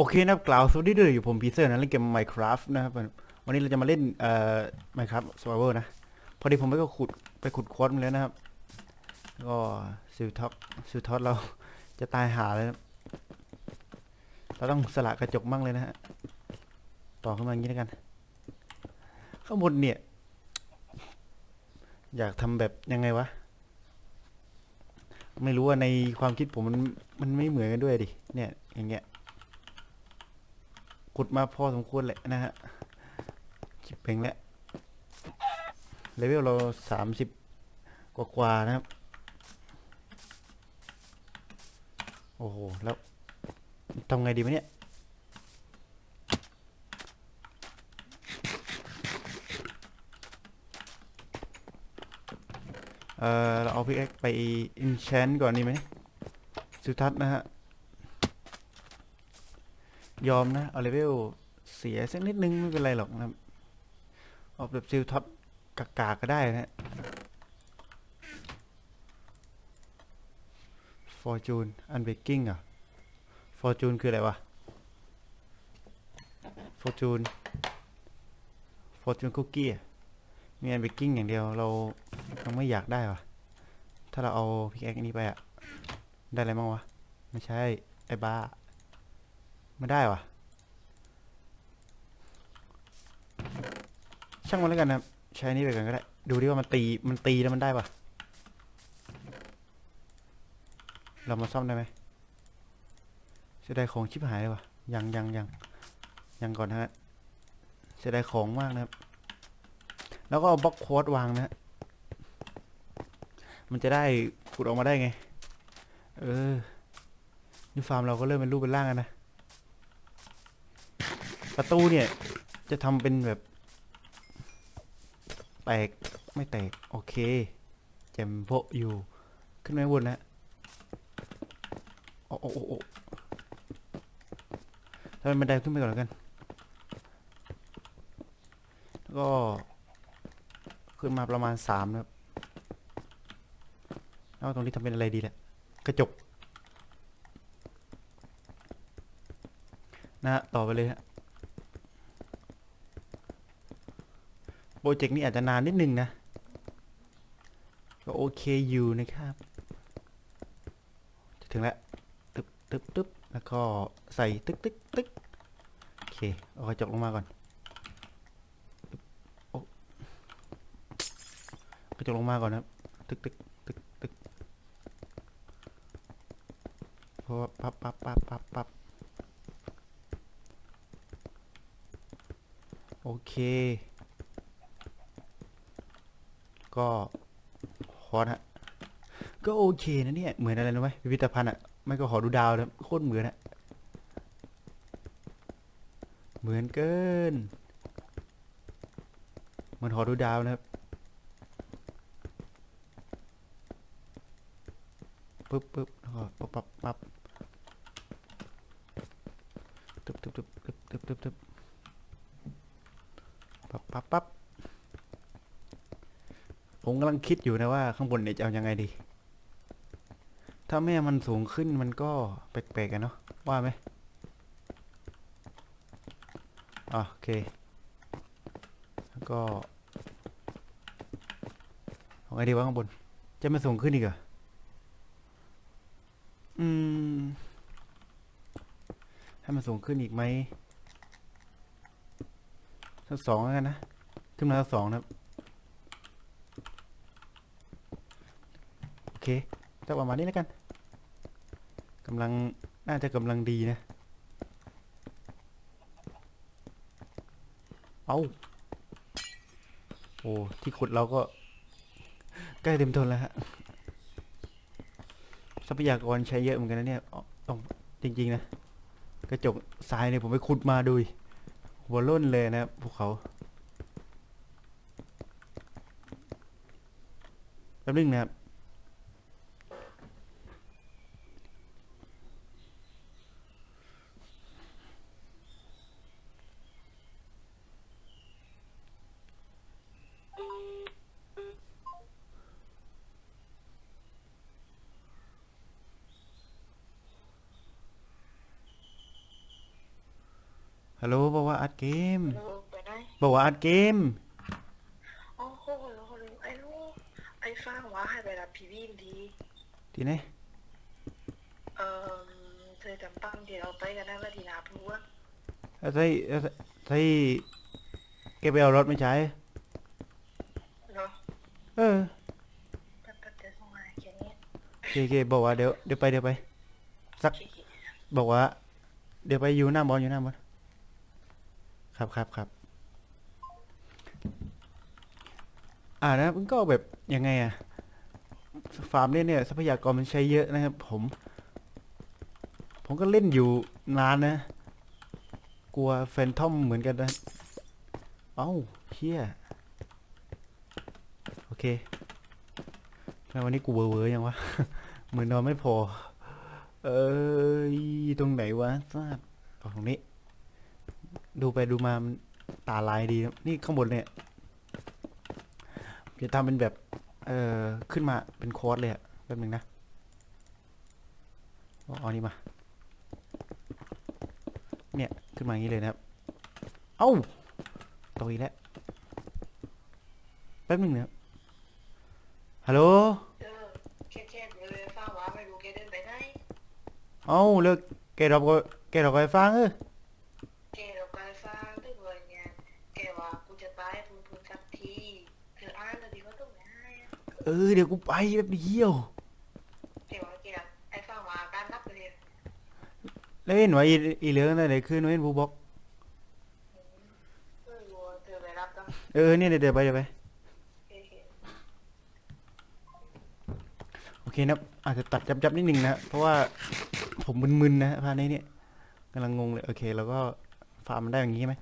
โอเคนะครับกล่าวสวัสดีด้วยอยู่ผมพีเซอร์นะเล่นเกม Minecraft นะครับวันนี้เราจะมาเล่นเอ่อ Minecraft Survival นะ พอดีผมไปก็ขุดไปขุดควอตมาแล้วนะครับ ก็ซิลท็อปซิลท็อปเราจะตายหาเลยนะเราต้องสละกระจกมั่งเลยนะฮะต่อขึ้นมาอย่างนี้แล้วกัน ข้างบนเนี่ย อยากทำแบบยังไงวะ ไม่รู้ว่าในความคิดผมมันมันไม่เหมือนกันด้วยดิเนี่ยอย่างเงี้ย ขุดมาพอสมควรแหละนะฮะจิบเพ่งแล้วเลเวลเราสามสิบกว่าๆนะครับ โอ้โห แล้วทำไงดีวะเนี่ย เออเราเอาพิกแอคไปอินแชนก่อนดีไหมสุทัศน์นะฮะ ยอมนะ เอาเลเวลเสียสักนิดนึง ไม่เป็นไรหรอกนะครับเอาแบบซิลท็อปกากาก็ได้นะฮะ Fortune Unbreaking อะ Fortune คืออะไรวะ Fortune Fortune Cookie อะมี Unbreaking อย่างเดียวเรายังไม่อยากได้วะถ้าเราเอาพิกแอคนี้ไปอะได้อะไรบ้างวะ ไม่ใช่ ไอ้บ้า ไม่ได้วะช่างมันแล้วกันนะใช้นี้ไปก่อนก็ได้ ดูดิว่ามันตีมันตีแล้วมันได้ปะเรามาซ่อมได้ไหมเสียดายของชิบหายเลยวะยังยังยังยังก่อนนะฮะเสียดายของมากนะครับ แล้วก็เอาบล็อกโค้ดวางนะฮะมันจะได้ขุดออกมาได้ไง เออนี่ฟาร์มเราก็เริ่มเป็นรูปเป็นร่างกันนะ ประตูเนี่ย จะทำเป็นแบบ แตกไม่แตก โอเคแจมโพะอยู่ ขึ้นไปข้างบนนะโอ้โอ้โอ้โอ้ทำเป็นบันไดขึ้นไปก่อนแล้วกัน แล้วก็ ขึ้นมาประมาณสามนะครับ แล้วตรงนี้ทำเป็นอะไรดีแหละกระจก นะฮะต่อไปเลยฮะ โปรเจกต์นี้อาจจะนานนิดนึงนะ ก็โอเคอยู่นะครับ จะถึงแล้วตึ๊บตึ๊บตึ๊บแล้วก็ใส่ตึ๊กตึ๊กตึ๊กโอเค เอากระจกลงมาก่อนตึ๊บโอ้กระจกลงมาก่อนนะตึ๊กตึ๊กตึ๊กตึ๊กเพราะว่าปั๊บปั๊บปั๊บปั๊บปั๊บโอเค ก็คอร์สฮะก็โอเคนะเนี่ย เหมือนอะไรรู้ไหมพิพิธภัณฑ์อะไม่ก็หอดูดาวนะโคตรเหมือนอะเหมือนเกินเหมือนหอดูดาวนะครับปึ๊บปึ๊บแล้วก็ปั๊บปั๊บปั๊บตึ๊บตึ๊บตึ๊บตึ๊บตึ๊บตึ๊บตึ๊บปั๊บปั๊บปั๊บ ผมกำลังคิดอยู่นะว่าข้างบนเนี่ยจะเอายังไงดี ถ้าแม่มันสูงขึ้นมันก็แปลกๆกันเนาะว่าไหมโอเค แล้วก็เอาไงดีวะข้างบน จะไม่สูงขึ้นอีกเหรออืม ให้มันสูงขึ้นอีกไหมสักสองแล้วกันนะ ขึ้นมาสักสองนะครับ โอ เคจะประมาณนี้แล้วกันกำลังน่าจะกำลังดีนะ เอาโอ้ที่ขุดเราก็ใกล้เต็มทนแล้วฮะทรัพยากรใช้เยอะเหมือนกันนะเนี่ยต้องจริง ๆ นะ กระจกทรายเนี่ยผมไปขุดมาดูหัวล้นเลยนะครับภูเขาแป๊บนึงนะครับ ฮัลโหลบอกว่าอัดเกมเออไปไหนบอกว่าอัดเกมโอ้โหแล้วคนนึงไอ้ลูกไอ้ฟ้างว่าให้ไปรับพีวีมดีที่ไหนเออเธอจำตั้งเดี๋ยวเราไปกันนั่นละทีนาพูดเอาใช่เอาใช่ใช่แกไปเอารถไม่ใช่เนาะเออแป๊บๆเดี๋ยวส่งมาแค่นี้โอเคโอเคบอกว่าเดี๋ยวเดี๋ยวไปเดี๋ยวไป สัก โอเค บอกว่า เดี๋ยวไปอยู่หน้าบอลอยู่หน้าบอล ครับครับครับอ่านะมันก็แบบยังไงอะฟาร์มเนี่ยเนี่ยทรัพยากรมันใช้เยอะนะครับ ผม ผมก็เล่นอยู่นานนะ กลัวแฟนทอมเหมือนกันนะเอ้าเชี่ยโอเคทำไมวันนี้กูเวอร์เวอร์ยังวะ เหมือนนอนไม่พอ เอ้ยตรงไหนวะทราบเอาตรงนี้ ดูไปดูมามันตาลายดีนะนี่ข้างบนเนี่ยจะทำเป็นแบบ เอ่อ ขึ้นมาเป็นโค้ดเลยอะแป๊บหนึงนะเอาเอานี่มา เนี่ยขึ้นมาอย่างนี้เลยนะครับ เอ้าตกอีกแล้ว แป๊บหนึงนะครับ ฮัลโหล เออแค่แค่เลยฟ้างว่าไม่รู้แกเดินไปไหน เอ้าเลิกแกดรอปก็แกดรอปก็ไปฟังเออ แกเราไปฟ้างด้วยเลยเนี่ยแกว่ากูจะตายพูนพูนสักทีเธออ่านแล้วดีก็ต้องไม่ให้ อะเออเดี๋ยวกูไปแป๊บเดียวแกว่าแกอะไอ้ฟ้างว่าการรับเรียนแล้วเห็นว่าอีอีเหลืองนั่นไหนขึ้นเห็นบูบอกเออวัวเธอไปรับต้องเออเนี่ยเดี๋ยวเดี๋ยวไปเดี๋ยวไปเฮ้ยโอเคนะอาจจะตัดจับๆนิดนึงนะเพราะว่าผมมึนๆนะพานี้เนี่ยกำลังงงเลยโอเคแล้วก็ฟาร์มมันได้อย่างนี้ไหม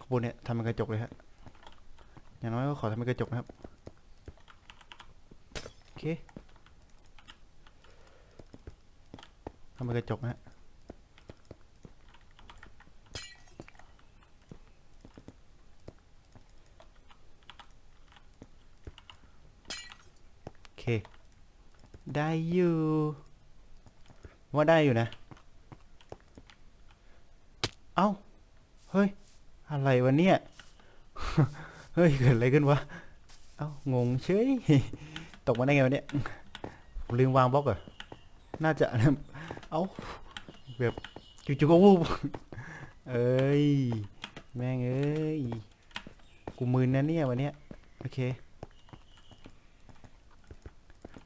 ข้างบนเนี่ยทำเป็นกระจกเลยฮะอย่างน้อยก็ขอทำเป็นกระจกนะครับโอ เคทำเป็นกระจกนะฮะโอเค ได้อยู่ ว่าได้อยู่นะ เอ้า เฮ้ย อะไรวะเนี่ย เฮ้ย เกิดอะไรขึ้นวะ เอ้า งงเฉย ตกมาได้ไงวะเนี่ยผมลืมวางบล็อกเหรอน่าจะ เอ้าแบบจู่ๆก็วูบเอ้ย แม่งเอ้ย กูมึนนะเนี่ยวันเนี้ยโอเค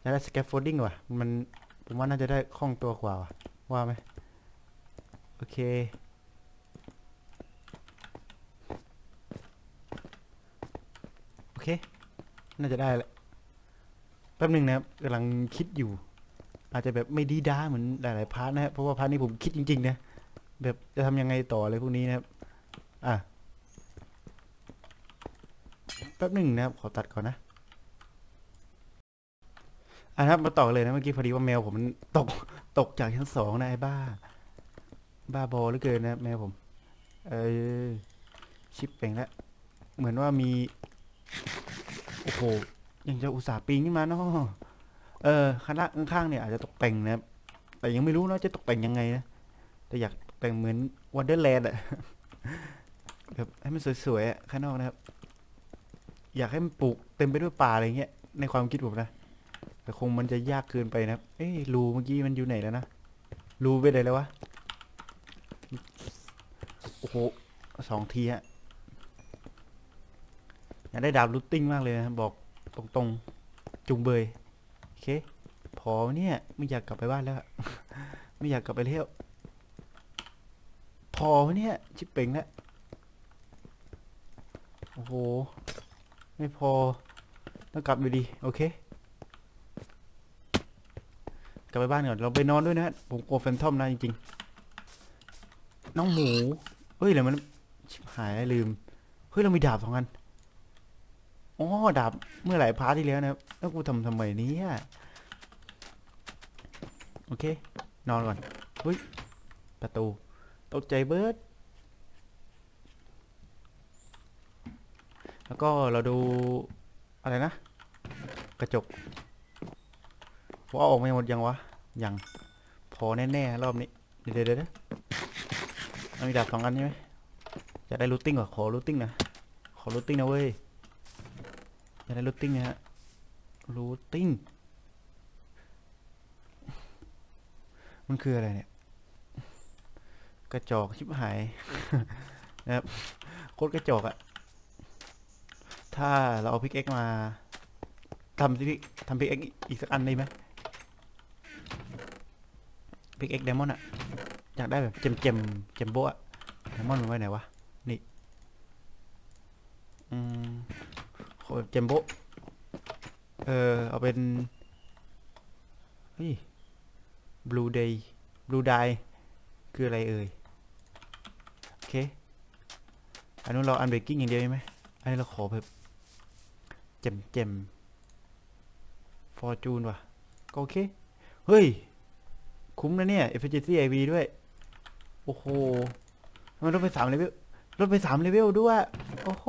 อยากได้ scaffolding ว่ะ มันผมว่าน่าจะได้คล่องตัวกว่าว่ะว่าไหมโอเค โอเค น่าจะได้แหละ ป๊บหนึงนะครับกำลังคิดอยู่ อาจจะแบบไม่ดีด้าเหมือนหลายๆพาร์ทนะครับเพราะว่าพาร์ทนี้ผมคิดจริงๆนะแบบจะทำยังไงต่ออะไรพวกนี้นะครับ อะแป๊บหนึ่งนะครับ ขอตัดก่อนนะอะนะครับมาต่อเลยนะเมื่อกี้พอดีว่าแมวผมมันตกตกจากชั้นสองนะไอ้บ้า บ้าบอเหลือเกินนะแมวผม เออชิปเป่งแล้วเหมือนว่ามี โอ้โห ยังจะอุตส่าห์ปีนขึ้นมาเนาะเออข้างล่างข้างๆเนี่ยอาจจะตกแต่งนะครับแต่ยังไม่รู้นะจะตกแต่งยังไงนะแต่อยากแต่งเหมือนวันเดอร์แลนด์อะแบบให้มันสวยๆอะข้างนอกนะครับ อยากให้มันปลูกเต็มไปด้วยป่าอะไรเงี้ยในความคิดผมนะแต่คงมันจะยากเกินไปนะครับ เอ้ยรูเมื่อกี้มันอยู่ไหนแล้วนะรูไปไหนแล้ววะโอ้โหสองทีฮะอยากได้ดาบลูตติ้งมากเลยนะบอก ตรงๆ จุงเบย โอเค พอเนี่ยไม่อยากกลับไปบ้านแล้ว ไม่อยากกลับไปเที่ยว พอเนี่ย ชิปเป่งแล้ว โอ้โห ไม่พอ ต้องกลับอยู่ดี โอเค กลับไปบ้านก่อน เราไปนอนด้วยนะ ผมกลัวแฟนทอมนะจริงๆ น้องหมูเฮ้ยเดี๋ยวมัน ชิบหายลืม เฮ้ย เรามีดาบสองอัน อ๋อดาบเมื่อหลายพาร์ทที่แล้วนะครับแล้วกูทำทำไมเนี้โอเค นอนก่อนเฮ้ยประตูตกใจเบิร์ดแล้วก็เราดูอะไรนะ กระจกว่าออกไมาหมดยังวะ ยัง พอแน่ๆรอบนี้ เดี๋ยวเดี๋ยวเดี๋ยวมีดาบสองอันใช่ไหมอยากได้รูทติ้งก่อนขอรูทติ้งนะ ขอรูทติ้งนะเว้ย อยากได้รูทติ้งนะฮะรูทติ้งมันคืออะไรเนี่ย กระจอกชิบหาย นะครับโคตรกระจอกอะถ้าเราเอาพิกเอ็กมาทำพิกทำพิกเอ็กอีกสักอันได้ไหมพิกเอ็กไดมอนด์อะอยากได้แบบเจมเจมเจมโบอะไดมอนด์มันไว้ไหนวะ นี่ อืมขอแบบ เจมโบเออเอาเป็นเฮ้ย blue day blue dye คืออะไรเอ่ย โอเค อันนู้นเราอันเบรกกิ้งอย่างเดียวใช่ไหมอันนี้เราขอแบบเจมเจมฟอร์จูนว่ะ ก็โอเค เฮ้ย คุ้มนะเนี่ย efficiency IV ด้วย โอ้โห มันลดไปสามเลเวลลดไปสามเลเวลด้วย โอ้โห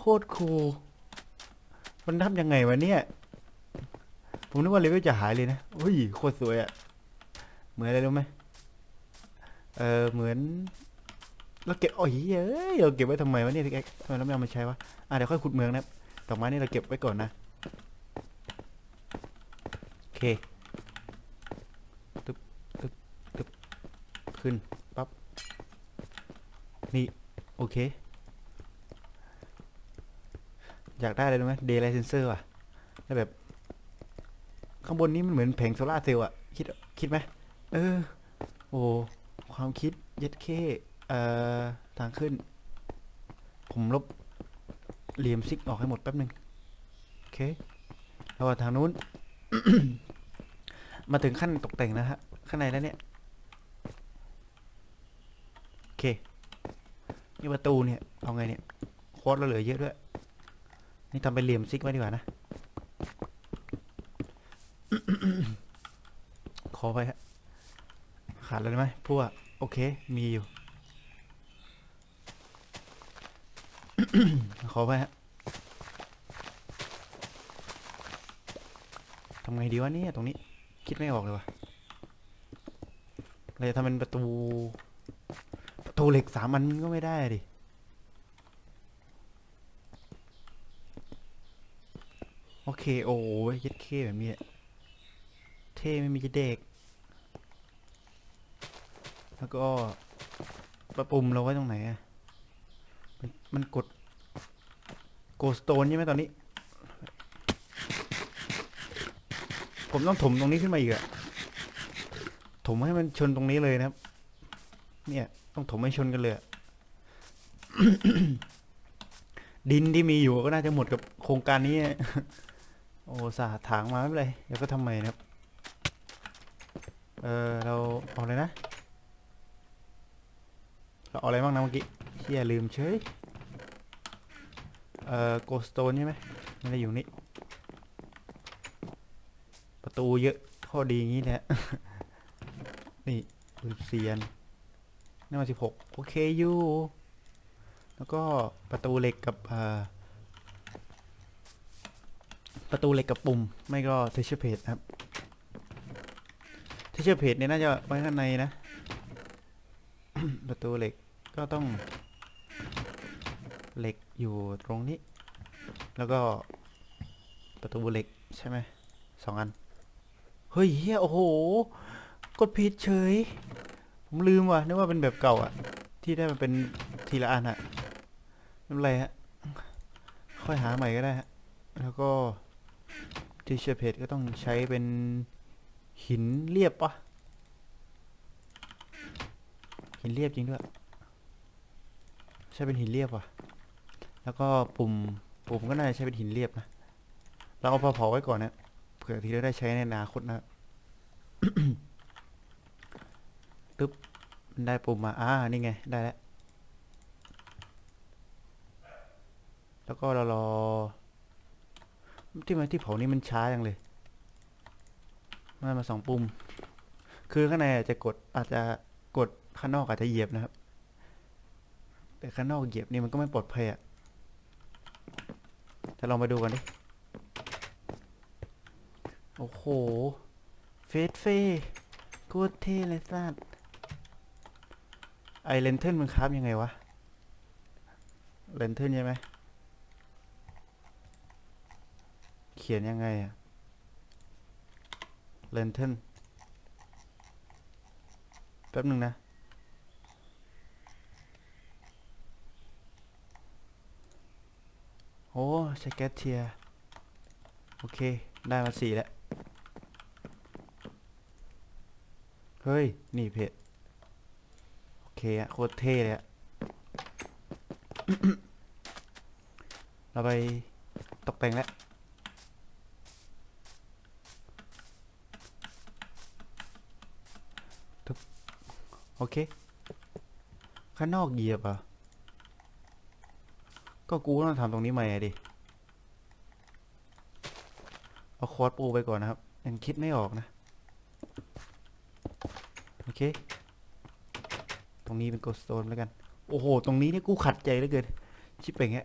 โคตรคูลมันทำยังไงวะเนี่ย ผมนึกว่าเลเวลจะหายเลยนะเฮ้ยโคตรสวยอะเหมือนอะไรรู้ไหมเออเหมือนเราเก็บโอ้ยเอ้ยเราเก็บไว้ทำไมวะเนี่ยพี่แอ๊กทำไมเราไม่เอามาใช้วะอะเดี๋ยวค่อยขุดเมืองนะครับดอกไม้นี่เราเก็บไว้ก่อนนะโอเคตึ๊บตึ๊บตึ๊บขึ้นปั๊บนี่โอเค อยากได้อะไรรู้ไหมเดย์ไลเซนเซอร์ว่ะแล้วแบบ ข้างบนนี้มันเหมือนแผงโซลาร์เซลล์อะคิดคิดไหมเออ โอ้ความคิดเย็ดเคเอ่อทางขึ้น ผมลบเหลี่ยมซิกออกให้หมดแป๊บหนึ่งโอเคแล้วทางนู้น มาถึงขั้นตกแต่งนะฮะ ข้างในแล้วเนี่ยโอเค นี่ประตูเนี่ย เอาไงเนี่ย โค้ดเราเหลือเยอะด้วย นี่ทำเป็นเหลี่ยมซิกไว้ดีกว่านะ ขอไปฮะ ขาดอะไรไหมพวกโอเค มีอยู่ ขอไปฮะทำไงดีวะเนี่ยตรงนี้ คิดไม่ออกเลยวะเราจะทำเป็นประตู ประตูเหล็กสามอันก็ไม่ได้ดิ โอเคโอ้ยยัดเคแบบนี้เท่ไม่มีจะเด็ก แล้วก็ประปุ่มเราไว้ตรงไหนอะมันมันกดโกสโตนใช่ไหมตอนนี้ ผมต้องถมตรงนี้ขึ้นมาอีกอะถมให้มันชนตรงนี้เลยนะครับ เนี่ย ต้องถมให้ชนกันเลยดินที่มีอยู่ก็น่าจะหมดกับโครงการนี้ โอ้สาถางมาไม่เป็นไรเดี๋ยวก็ทำใหม่นะครับ เออเราเอาเลยนะ เราเอาอะไรบ้างนะเมื่อกี้เชี่ยลืมเฉย เอ่อโกสโตนใช่ไหมไม่ได้อยู่นี่ ประตูเยอะข้อดีอย่างนี้แหละ นี่สิบสี่อันนี่มาสิบหกโอเคอยู่ แล้วก็ประตูเหล็กกับเอ่อ ประตูเหล็กกับปุ่ม ไม่ก็เทเชอร์เพจครับเทเชอร์เพจเนี่ยน่าจะไว้ข้างในนะ ประตูเหล็กก็ต้อง เหล็กอยู่ตรงนี้ แล้วก็ประตูเหล็กใช่ไหมสองอัน เฮ้ยเฮียโอ้โห กดผิดเฉย ผมลืมว่ะนึกว่าเป็นแบบเก่าอะที่ได้มาเป็นทีละอันอะไม่เป็นไรฮะค่อยหาใหม่ก็ได้ฮะแล้วก็ ที่เชอร์เพจก็ต้องใช้เป็นหินเรียบปะหินเรียบจริงด้วย ใช้เป็นหินเรียบว่ะ แล้วก็ปุ่มปุ่มก็น่าจะใช้เป็นหินเรียบนะ เราเอาเผาๆไว้ก่อนนะเผื่อที่เราได้ใช้ในอนาคตนะตึ๊บได้ปุ่มมา อ่า นี่ไง ได้แล้ว แล้วก็เรารอ ที่มันที่เผานี่มันช้าจังเลยมันมาสองปุ่ม คือข้างในอาจจะกดอาจจะกดข้างนอกอาจจะเหยียบนะครับ แต่ข้างนอกเหยียบนี่มันก็ไม่ปลอดภัยอะแต่ลองมาดูกันดิ โอ้โห เฟสเฟ่โคตรเท่เลยสัสไอเลนเทิลมันคราฟยังไงวะ เลนเทิลใช่ไหม เขียนยังไงอะเลนเทิลแป๊บหนึ่งนะ โอ้สเก็ตเทีย โอเค ได้มาสี่แล้ว เฮ้ย นี่เพจโอเคอะโคตรเท่เลยอะเราไปตกแต่งแล้ว โอเค ข้างนอกเหยียบอะ ก็กูต้องทำตรงนี้ใหม่ดิ เอาคอร์สปูไปก่อนนะครับ ยังคิดไม่ออกนะ โอเค ตรงนี้เป็นโกสโตนแล้วกัน โอ้โห ตรงนี้เนี่ยกูขัดใจเหลือเกิน ชิบเป็นไง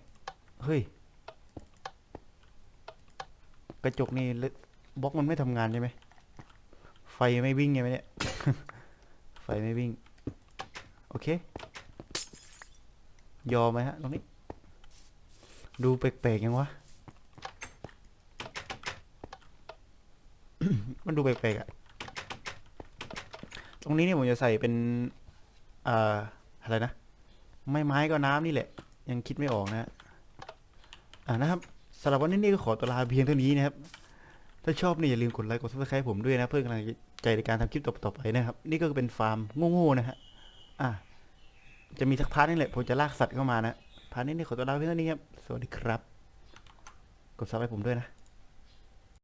เฮ้ย กระจกนี่บล็อกมันไม่ทำงานใช่ไหม ไฟไม่วิ่งไงไหมเนี่ย ไฟไม่วิ่ง โอเค ยอมไหมฮะ ตรงนี้ ดูแปลกๆยังวะ มันดูแปลกๆอะตรงนี้เนี่ยผมจะใส่เป็นอ่ออะไรนะ ไม่ไม้ก็น้ำนี่แหละ ยังคิดไม่ออกนะฮะอ่านะครับสำหรับวันนี้นี่ก็ขอตัวลาเพียงเท่านี้นะครับ ถ้าชอบเนี่ยอย่าลืมกดไลค์กดซับสไครต์ผมด้วยนะ เพื่อกำลัง ใจในการทำคลิปต่อไปนะครับ นี่ก็เป็นฟาร์มโง่ๆนะฮะอะจะมีสักพาร์ทนี่แหละผมจะลากสัตว์เข้ามานะพาร์ทนี้นี่ขอตัวลาเพียงเท่านี้ครับ สวัสดีครับ กดซับให้ผมด้วยนะ